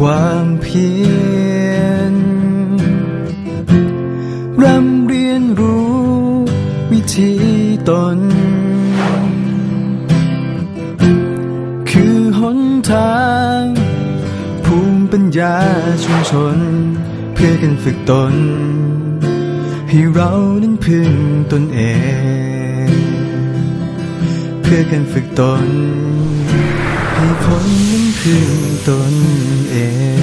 ความเพียรร่ำเรียนรู้วิธีตน คือหนทาง ภูมิปัญญาชุมชน เพื่อกันฝึกตน ให้เรานั้นพึ่งตนเอง เพื่อกันฝึกตน ให้คน นั้นพึ่งตนเอง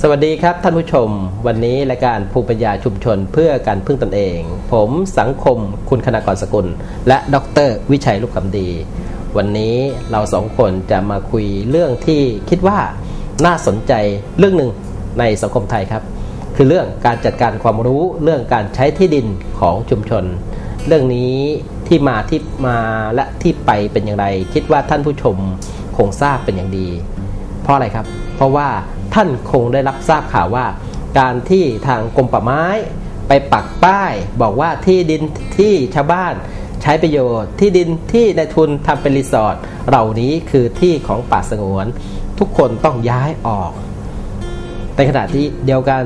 สวัสดีครับท่านผู้ชม วันนี้รายการภูมิปัญญาชุมชนเพื่อการพึ่งตนเอง ผมสังคมคุณคณากรสกุล และดร วิชัยลูกคำดี วันนี้เราสองคนจะมาคุยเรื่องที่คิดว่า น่าสนใจเรื่องหนึ่งในสังคมไทยครับ คือเรื่องการจัดการความรู้เรื่องการใช้ที่ดินของชุมชน เรื่องนี้ที่มาที่มาและที่ไปเป็นอย่างไร คิดว่าท่านผู้ชมคงทราบเป็นอย่างดี เพราะอะไรครับ เพราะว่าท่านคงได้รับทราบข่าวว่า การที่ทางกรมป่าไม้ไปปักป้ายบอกว่าที่ดินที่ชาวบ้านใช้ประโยชน์ที่ดินที่นายทุนทำเป็นรีสอร์ทเหล่านี้คือที่ของป่าสงวน ทุกคนต้องย้ายออก ในขณะที่เดียวกัน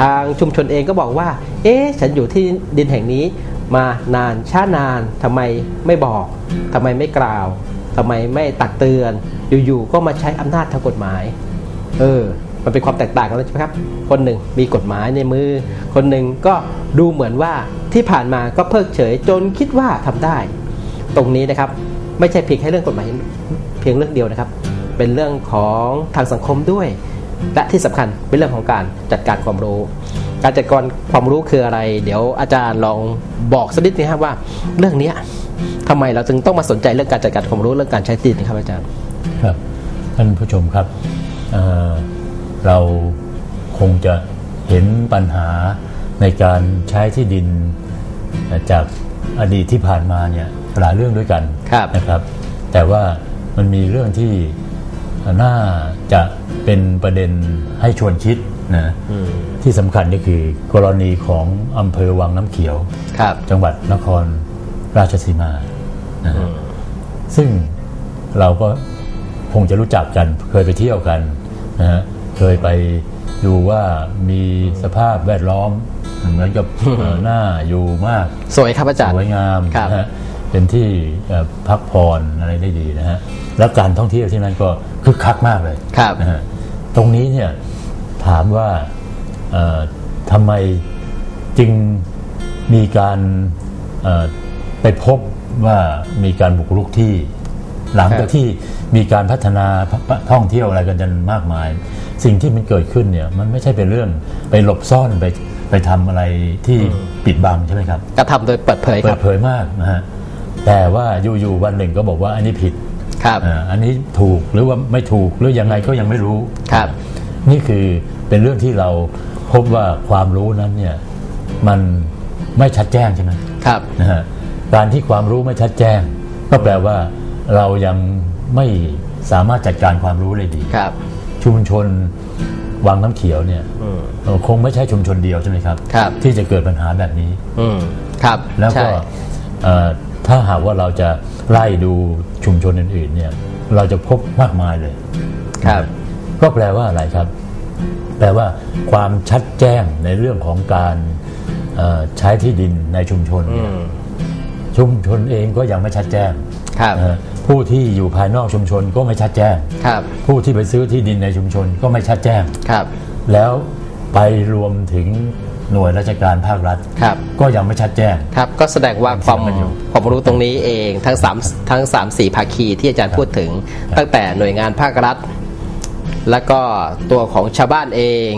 ทางชุมชนเองก็บอกว่า เอ๊ะฉันอยู่ที่ดินแห่งนี้มานานช้านานทำไมไม่บอกทำไมไม่กล่าวทำไมไม่ตักเตือน อยู่ๆก็มาใช้อำนาจทางกฎหมาย เออ มันเป็นความแตกต่างกันแล้วใช่ไหมครับ คนหนึ่งมีกฎหมายในมือ คนหนึ่งก็ดูเหมือนว่าที่ผ่านมาก็เพิกเฉยจนคิดว่าทำได้ ตรงนี้นะครับ ไม่ใช่เพียงแค่เรื่องกฎหมายเพียงเรื่องเดียวนะครับ เป็นเรื่องของทางสังคมด้วย และที่สำคัญเป็นเรื่องของการจัดการความรู้ การจัดการความรู้คืออะไร เดี๋ยวอาจารย์ลองบอกสักนิดนึงครับว่า เรื่องเนี้ยทำไมเราถึงต้องมาสนใจเรื่องการจัดการความรู้เรื่องการใช้ที่ดินนะครับอาจารย์ครับท่านผู้ชมครับเอ่อเราคงจะเห็นปัญหาในการใช้ที่ดินจากอดีตที่ผ่านมาเนี่ยหลายเรื่องด้วยกันครับนะครับ แต่ว่ามันมีเรื่องที่ น่าจะเป็นประเด็นให้ชวนคิดนะที่สำคัญก็คือกรณีของอำเภอวังน้ำเขียวครับจังหวัดนครราชสีมานะฮะซึ่งเราก็คงจะรู้จักกันเคยไปเที่ยวกันนะฮะเคยไปดูว่ามีสภาพแวดล้อมเหมือนกับเอ่อหน้าอยู่มาก สวยครับอาจารย์สวยงามครับนะฮะ เป็นที่เอ่อพักผ่อนอะไรได้ดีนะฮะแล้วการท่องเที่ยวที่นั่นก็คึกคักมากเลยครับนะฮะตรงนี้เนี่ยถามว่าเอ่อทำไมจึงมีการเอ่อไปพบว่ามีการบุกรุกที่ หลังครัจากบที่มีการพัฒนาท่องเที่ยวอะไรกันจนมากมาย สิ่งที่มันเกิดขึ้นเนี่ยมันไม่ใช่เป็นเรื่องไปหลบซ่อนไปไปทำอะไรที่ปิดบังใช่ไหมครับกระทำโดยเปิดเผยคเปิรับดเผยมากนะฮะ แต่ว่าอยู่ๆวันหนึ่งก็บอกว่าอันนี้ผิดครับอ่าอันนี้ถูกหรือว่าไม่ถูกหรือยังไงก็ยังไม่รู้ครับ นี่คือเป็นเรื่องที่เราพบว่าความรู้นั้นเนี่ยมันไม่ชัดแจ้งใช่ไหมครับนะฮะการที่ความรู้ไม่ชัดแจ้ง ก็แปลว่าเรายังไม่สามารถจัดการความรู้ได้ดีครับ ชุมชนวังน้ำเขียวเนี่ยอืมเอ่อคงไม่ใช่ชุมชนเดียวใช่ไหมครับครับที่จะเกิดปัญหาแบบนี้อืมครับแล้วก็ใช่เอ่อ ถ้าหากว่าเราจะไล่ดูชุมชนอื่นๆเนี่ยเราจะพบมากมายเลยครับก็แปลว่าอะไรครับ แปลว่าความชัดแจ้งในเรื่องของการเอ่อใช้ที่ดินในชุมชนอืเนี่ยมชุมชนเองก็ยังไม่ชัดแจ้งครับนะฮะผู้ที่อยู่ภายนอกชุมชนก็ไม่ชัดแจ้งครับผู้ที่ไปซื้อที่ดินในชุมชนก็ไม่ชัดแจ้งครับแล้วไปรวมถึง หน่วยราชการภาครัฐ ครับ ก็ยังไม่ชัดแจ้ง ครับ ก็แสดงว่าความเชื่อมกันอยู่ ความรู้ตรงนี้เองทั้งสามทั้งสามสี่ภาคีที่อาจารย์พูดถึง ตั้งแต่หน่วยงานภาครัฐ แล้วก็ตัวของชาวบ้านเอง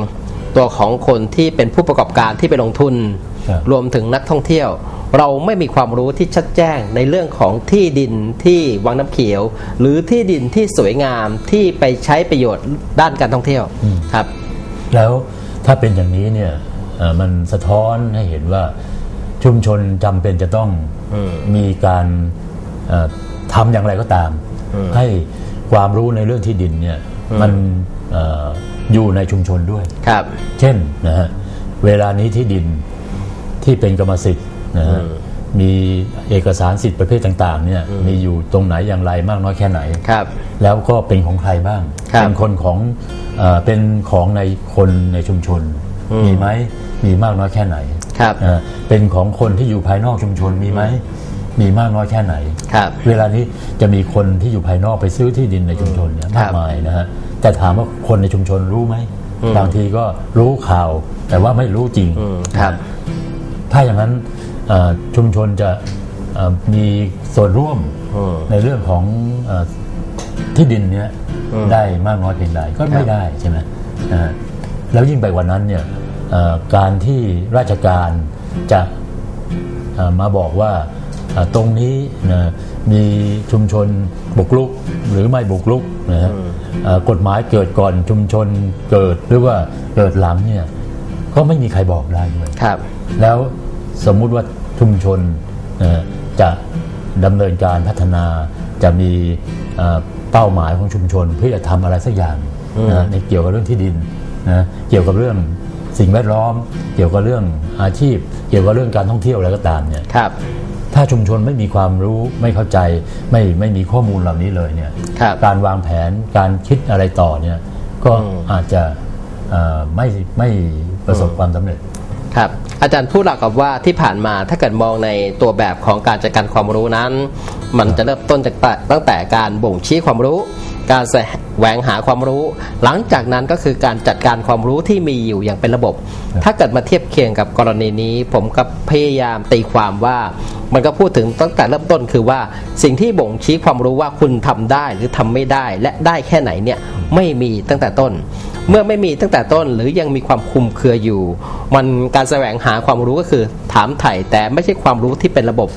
ตัวของคนที่เป็นผู้ประกอบการที่ไปลงทุน ครับ รวมถึงนักท่องเที่ยว เราไม่มีความรู้ที่ชัดแจ้งในเรื่องของที่ดินที่วังน้ำเขียว หรือที่ดินที่สวยงามที่ไปใช้ประโยชน์ด้านการท่องเที่ยวครับ แล้วถ้าเป็นอย่างนี้เนี่ยเอ่อ มันสะท้อนให้เห็นว่าชุมชนจำเป็นจะต้องมีการเอ่อทำอย่างไรก็ตาม ให้ความรู้ในเรื่องที่ดินเนี่ยมันเอออยู่ในชุมชนด้วยครับ เช่นนะฮะเวลานี้ที่ดินที่เป็นกรรมสิทธิ์นะฮะมีเอกสารสิทธิ์ประเภทต่างๆเนี่ยมีอยู่ตรงไหนอย่างไรมากน้อยแค่ไหนครับ แล้วก็เป็นของใครบ้างครับเป็นคนของเออเป็นของในคนในชุมชน มีไหมมีมากน้อยแค่ไหนครับนะฮะเป็นของคนที่อยู่ภายนอกชุมชนมีไหมมีมากน้อยแค่ไหนครับเวลานี้จะมีคนที่อยู่ภายนอกไปซื้อที่ดินในชุมชนเนี่ยครัมากบมายนะฮะแต่ถามว่าคนในชุมชนรู้ไหมบางทีก็รู้ข่าว แต่ว่าไม่รู้จริงอืมครับ ถ้าอย่างนั้นเอ่อชุมชนจะเอ่อมีส่วนร่วมอืมในเรื่องของเอ่อที่ดินเนี้ยได้มากน้อยเพียงใดก็ไม่ได้ใช่ไหมนะฮะแล้วยิ่งไปกว่านั้นเนี่ยเอ่อ การที่ราชการจะเอ่อมาบอกว่าเอ่อตรงนี้นะมีชุมชนบุกรุกหรือไม่บุกรุกนะฮะเอ่อกฎหมายเกิดก่อนชุมชนเกิดหรือว่าเกิดหลังเนี่ยก็ไม่มีใครบอกได้ด้วยครับ แล้วสมมุติว่าชุมชนเอ่อจะดำเนินการพัฒนาจะมีเอ่อเป้าหมายของชุมชน เพื่อจะทำอะไรสักอย่างนะในเกี่ยวกับเรื่องที่ดินนะเกี่ยวกับเรื่อง สิ่งแวดล้อม เกี่ยวกับเรื่องอาชีพ เกี่ยวกับเรื่องการท่องเที่ยวอะไรก็ตามเนี่ยครับ ถ้าชุมชนไม่มีความรู้ไม่เข้าใจไม่ไม่มีข้อมูลเหล่านี้เลยเนี่ยครับการวางแผนการคิดอะไรต่อเนี่ยก็อาจจะเอ่อไม่ไม่ประสบความสำเร็จครับอาจารย์พูดหลักกับว่าที่ผ่านมาถ้าเกิดมองในตัวแบบของการจัดการความรู้นั้น มันจะเริ่มต้นจากตั้งแต่การบ่งชี้ความรู้ การ แสวงหาความรู้ หลังจากนั้นก็คือการจัดการความรู้ที่มีอยู่อย่างเป็นระบบ ถ้าเกิดมาเทียบเคียงกับกรณีนี้ ผมก็พยายามตีความว่า มันก็พูดถึงตั้งแต่เริ่มต้นคือว่าสิ่งที่บ่งชี้ความรู้ว่าคุณทำได้หรือทำไม่ได้ และได้แค่ไหนเนี่ย ไม่มีตั้งแต่ต้น เมื่อไม่มีตั้งแต่ต้นหรือยังมีความคุมเครืออยู่ มันการแสวงหาความรู้ก็คือ ถามไถ่แต่ไม่ใช่ความรู้ที่เป็นระบบ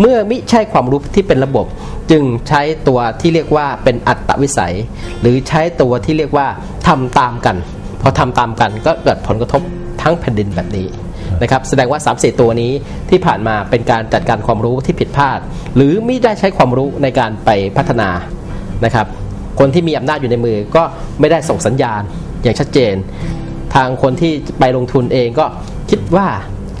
เมื่อไม่ใช่ความรู้ที่เป็นระบบ จึงใช้ตัวที่เรียกว่าเป็นอัตตวิสัย หรือใช้ตัวที่เรียกว่าทำตามกันพอทำตามกันก็เกิดผลกระทบทั้งแผ่นดินแบบนี้นะครับแสดงว่า 3 4 ตัวนี้ที่ผ่านมาเป็นการจัดการความรู้ที่ผิดพลาด หรือไม่ได้ใช้ความรู้ในการไปพัฒนานะครับ คนที่มีอำนาจอยู่ในมือก็ไม่ได้ส่งสัญญาณอย่างชัดเจน ทางคนที่ไปลงทุนเองก็คิดว่า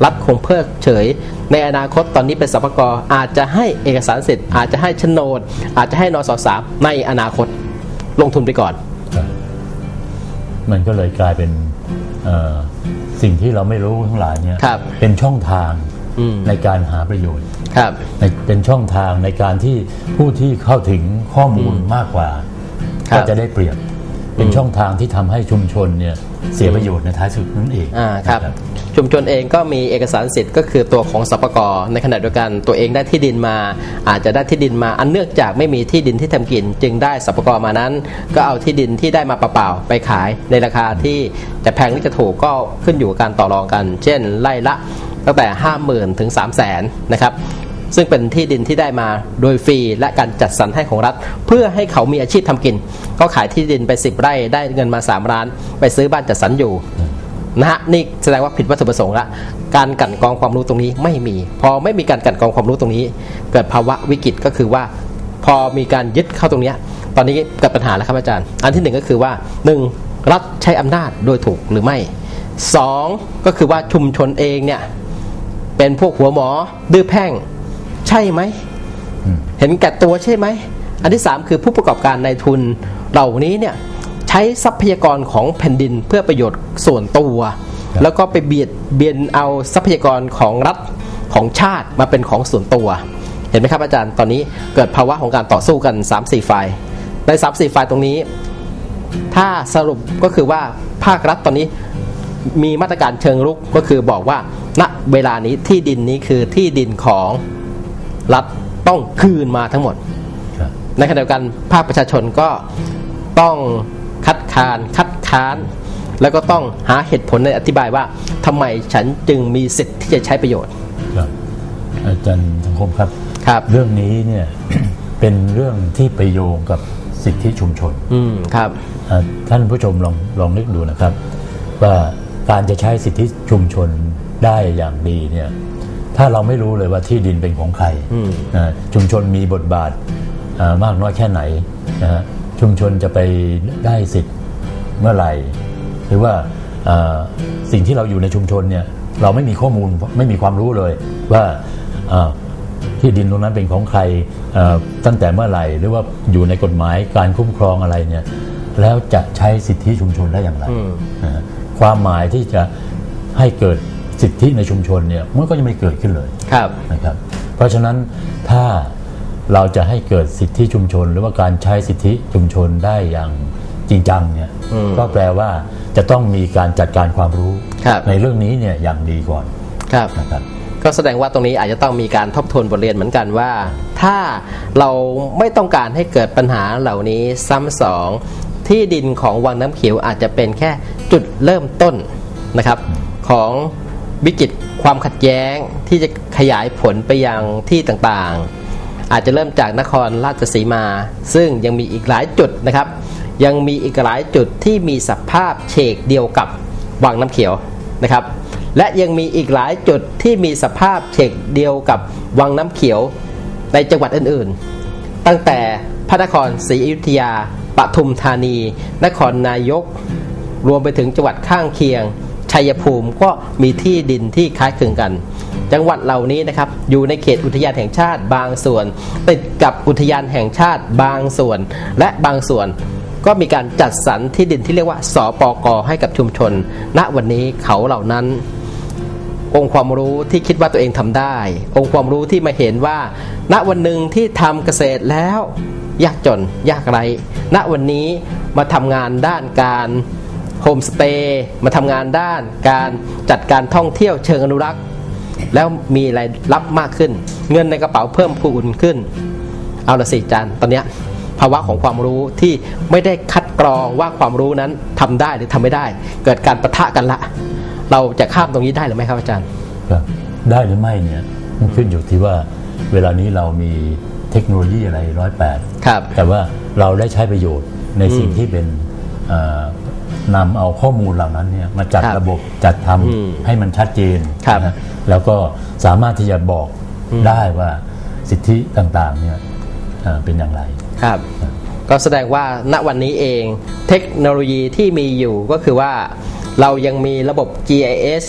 รัฐคงเพิกเฉย ในอนาคตตอนนี้เป็นสปกอาจจะให้เอกสารสิทธิ์อาจจะให้โฉนด อาจจะให้นสสามในอนาคตลงทุนไปก่อนครับมันก็เลยกลายเป็นเอ่อสิ่งที่เราไม่รู้ทั้งหลายเนี่ยครับเป็นช่องทางอืมในการหาประโยชน์ครับในเป็นช่องทางในการที่ผู้ที่เข้าถึงข้อมูลมากกว่า ครับ ก็จะได้เปรียบเป็นช่องทางที่ทำให้ชุมชนเนี่ยเสียประโยชน์ในท้ายสุดนั่นเองอ่าครับ นะ ชุมชนเองก็มีเอกสารสิทธิ์ก็คือตัวของสปกในขณะเดียวกันตัวเองได้ที่ดินมา อาจจะได้ที่ดินมาอันเนื่องจากไม่มีที่ดินที่ทำกิน จึงได้สปกมานั้น ก็เอาที่ดินที่ได้มาเปล่าๆไปขายในราคาที่จะแพงหรือจะถูกก็ขึ้นอยู่กับการต่อรองกัน เช่นไร่ละตั้งแต่ 5 0,000 ถึง 3 0 0 0 0นนะครับ ซึ่งเป็นที่ดินที่ได้มาโดยฟรีและการจัดสรรให้ของรัฐ เพื่อให้เขามีอาชีพทำกิน ก็ขายที่ดินไป 10 ไร่ได้เงินมา 3 ล้าน ไปซื้อบ้านจัดสรรอยู่นะฮะนี่แสดงว่าผิดวัตถุประสงค์ละการกันกองความรู้ตรงนี้ไม่มี พอไม่มีการกันกองความรู้ตรงนี้ เกิดภาวะวิกฤตก็คือว่า พอมีการยึดเข้าตรงนี้ตอนนี้เกิดปัญหาแล้วครับอาจารย์ อันที่หนึ่งก็คือว่าหนึ่งรัฐใช้อำนาจโดยถูกหรือไม่สองก็คือว่าชุมชนเองเนี่ยเป็นพวกหัวหมอดื้อแพ่ง ใช่ไหม เห็นแก่ตัวใช่ไหม อันที่ 3 คือผู้ประกอบการในทุนเหล่านี้เนี่ยใช้ทรัพยากรของแผ่นดินเพื่อประโยชน์ส่วนตัว แล้วก็ไปเบียดเบียนเอาทรัพยากรของรัฐของชาติมาเป็นของส่วนตัว เห็นไหมครับอาจารย์ตอนนี้เกิดภาวะของการต่อสู้กัน 3-4ฝ่ายใน3-4ฝ่ายตรงนี้ ถ้าสรุปก็คือว่าภาครัฐตอนนี้มีมาตรการเชิงรุกก็คือบอกว่าณเวลานี้ที่ดินนี้คือที่ดินของ รัฐต้องคืนมาทั้งหมดครับในขณะเดียวกันภาคประชาชนก็ต้องคัดค้านคัดค้าน แล้วก็ต้องหาเหตุผลในอธิบายว่าทำไมฉันจึงมีสิทธิ์ที่จะใช้ประโยชน์ครับอาจารย์สังคมครับครับ เรื่องนี้เนี่ยเป็นเรื่องที่ไปโยงกับสิทธิชุมชน อืมครับอ่าท่านผู้ชมลองลองนึกดูนะครับ ว่าการจะใช้สิทธิชุมชนได้อย่างดีเนี่ย ถ้าเราไม่รู้เลยว่าที่ดินเป็นของใครอืมนะชุมชนมีบทบาทอ่ามากน้อยแค่ไหนนะฮะชุมชนจะไปได้สิทธิ์เมื่อไหร่ หรือว่าเอ่อสิ่งที่เราอยู่ในชุมชนเนี่ยเราไม่มีข้อมูลไม่มีความรู้เลยว่าเอ่อที่ดินตรงนั้นเป็นของใครเอ่อตั้งแต่เมื่อไหร่ หรือว่าอยู่ในกฎหมายการคุ้มครองอะไรเนี่ยแล้วจะใช้สิทธิชุมชนได้อย่างไรนะฮะความหมายที่จะให้เกิด สิทธิในชุมชนเนี่ยมันก็ยังไม่เกิดขึ้นเลยครับนะครับ เพราะฉะนั้นถ้าเราจะให้เกิดสิทธิชุมชน หรือว่าการใช้สิทธิชุมชนได้อย่างจริงจังเนี่ยก็แปลว่าจะต้องมีการจัดการความรู้ครับในเรื่องนี้เนี่ยอย่างดีก่อนครับนะครับก็แสดงว่าตรงนี้อาจจะต้องมีการทบทวนบทเรียนเหมือนกันว่า ถ้าเราไม่ต้องการให้เกิดปัญหาเหล่านี้ซ้ำสองที่ดินของวังน้ำเขียวอาจจะเป็นแค่จุดเริ่มต้นนะครับ ของ วิกฤตความขัดแย้งที่จะขยายผลไปยังที่ต่างๆ อาจจะเริ่มจากนครราชสีมา ซึ่งยังมีอีกหลายจุดนะครับ ยังมีอีกหลายจุดที่มีสภาพเฉกเดียวกับวังน้ำเขียวนะครับ และยังมีอีกหลายจุดที่มีสภาพเฉกเดียวกับวังน้ำเขียวในจังหวัดอื่นๆ ตั้งแต่พระนครศรีอยุธยาปทุมธานี นครนายก รวมไปถึงจังหวัดข้างเคียง ชัยภูมิก็มีที่ดินที่คล้ายคลึงกัน จังหวัดเหล่านี้นะครับอยู่ในเขตอุทยานแห่งชาติบางส่วน ติดกับอุทยานแห่งชาติบางส่วน และบางส่วนก็มีการจัดสรรที่ดินที่เรียกว่าสปกให้กับชุมชน ณวันนี้เขาเหล่านั้น องค์ความรู้ที่คิดว่าตัวเองทำได้ องค์ความรู้ที่มาเห็นว่า ณวันหนึ่งที่ทำเกษตรแล้ว ยากจนยากไร ณวันนี้มาทำงานด้านการ โฮมสเตย์มาทำงานด้านการจัดการท่องเที่ยวเชิงอนุรักษ์ แล้วมีรายรับมากขึ้น เงินในกระเป๋าเพิ่มพูนขึ้น เอาละสิอาจารย์ตอนเนี้ยภาวะของความรู้ที่ไม่ได้คัดกรองว่าความรู้นั้นทำได้หรือทำไม่ได้ เกิดการประทะกันละ เราจะข้ามตรงนี้ได้หรือไม่ครับอาจารย์ครับได้หรือไม่เนี่ยมันขึ้นอยู่ที่ว่าเวลานี้เรามีเทคโนโลยีอะไรร้อยแปดครับแต่ว่าเราได้ใช้ประโยชน์ในสิ่งที่เป็นเอ่อ นำเอาข้อมูลเหล่านั้นเนี่ยมาจัดครับระบบจัดทอืมำให้มันชัดเจนครับนะแล้วก็สามารถที่จะบอกได้ว่าสิทธิต่างๆเนี่ยเอ่อเป็นอย่างไร ครับ ก็แสดงว่าณวันนี้เองเทคโนโลยีที่มีอยู่ก็คือว่าเรายังมีระบบ GIS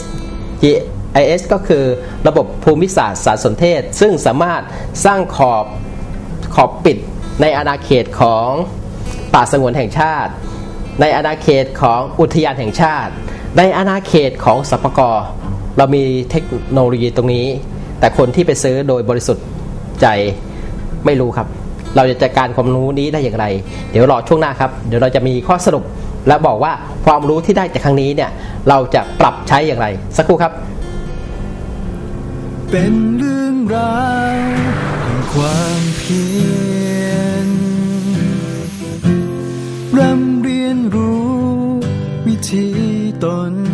GIS ก็คือระบบภูมิศาสตร์สารสนเทศ ซึ่งสามารถสร้างขอบขอบปิดในอาณาเขตของป่าสงวนแห่งชาติ ในอาณาเขตของอุทยานแห่งชาติ ในอาณาเขตของสปกรเรามีเทคโนโลยีตรงนี้ แต่คนที่ไปซื้อโดยบริสุทธิ์ใจไม่รู้ครับ เราจะจัดการความรู้นี้ได้อย่างไร เดี๋ยวรอช่วงหน้าครับ เดี๋ยวเราจะมีข้อสรุป และบอกว่าความรู้ที่ได้จากครั้งนี้เนี่ยเราจะปรับใช้อย่างไร สักครู่ครับ เป็นเรื่องราวแห่งความเพียร ที่ตน